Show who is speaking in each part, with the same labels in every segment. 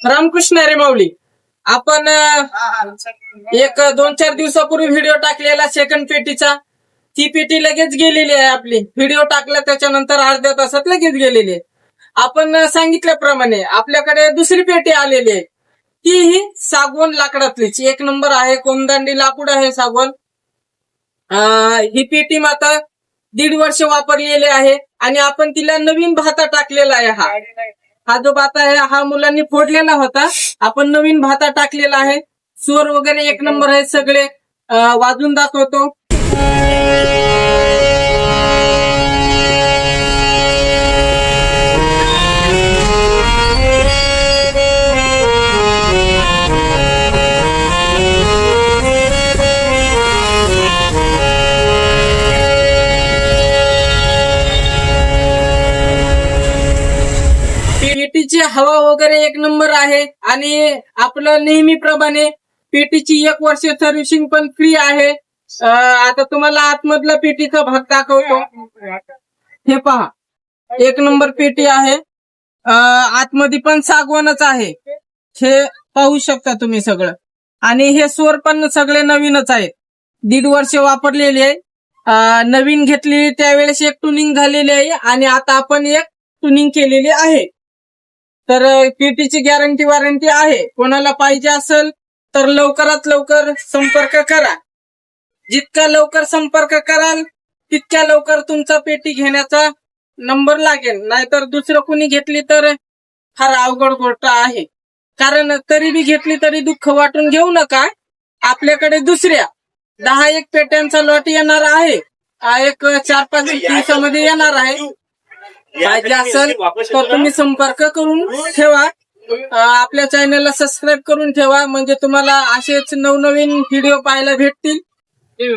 Speaker 1: रामकृष्ण रे माऊली. आपण एक दोन चार दिवसापूर्वी व्हिडिओ टाकलेला सेकंड पेटीचा. ती पेटी लगेच गेलेली आहे आपली. व्हिडिओ टाकला त्याच्यानंतर अर्ध्या तासात लगेच गेलेली आहे. आपण सांगितल्याप्रमाणे आपल्याकडे दुसरी पेटी आलेली आहे. ती ही सागवण लाकडातलीच. एक नंबर आहे कोमदांडी लाकूड आहे सागवण ही पेटी माता दीड वर्ष वापरलेली आहे आणि आपण तिला नवीन भाता टाकलेला आहे हा. हा जो भाता आहे हा मुलांनी फोडलेला होता. आपण नवीन भाता टाकलेला आहे. स्वर वगैरे एक नंबर आहे सगळे. वाजून दाखवतो. पेटीची हवा वगैरे एक नंबर आहे आणि आपलं नेहमीप्रमाणे पेटीची एक वर्ष सर्व्हिसिंग पण फ्री आहे. आता तुम्हाला आतमधला पेटीचा भाग दाखवतो. हे पहा. एक नंबर पेटी आहे. आतमध्ये पण सागवणच आहे. हे पाहू शकता तुम्ही सगळं. आणि हे स्वर पण सगळे नवीनच आहेत. दीड वर्ष वापरलेली आहे. नवीन घेतलेली त्यावेळेस एक टुनिंग झालेली आहे आणि आता आपण एक टुनिंग केलेली आहे. तर पेटीची गॅरंटी वॉरंटी आहे. कोणाला पाहिजे असेल तर लवकरात लवकर संपर्क करा. जितका लवकर संपर्क कराल तितक्या लवकर तुमचा पेटी घेण्याचा नंबर लागेल. नाहीतर दुसरं कोणी घेतली तर फार अवघड गोष्ट आहे. कारण तरी बी घेतली तरी दुःख वाटून घेऊ नका. आपल्याकडे दुसऱ्या दहा एक पेट्यांचा लॉट येणार आहे. एक चार पाच दिवसामध्ये येणार आहे. पाहिजे असेल तर तुम्ही संपर्क करून ठेवा. आपल्या चॅनलला सबस्क्राईब करून ठेवा. म्हणजे तुम्हाला असेच नवनवीन व्हिडिओ पाहायला भेटतील.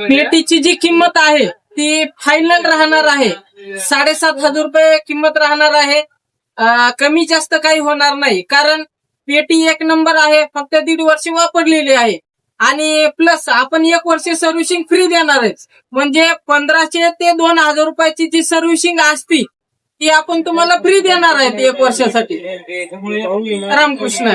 Speaker 1: पेटीची जी किंमत आहे ती फायनल राहणार आहे. साडेसात हजार रुपये किंमत राहणार आहे. कमी जास्त काही होणार नाही. कारण पेटी एक नंबर आहे फक्त दीड वर्ष वापरलेली आहे. आणि प्लस आपण एक वर्ष सर्व्हिसिंग फ्री देणार आहे म्हणजे पंधराशे ते दोन हजार रुपयाची जी सर्व्हिसिंग असती ती आपण तुम्हाला फ्री देणार आहे एक वर्षासाठी. रामकृष्ण.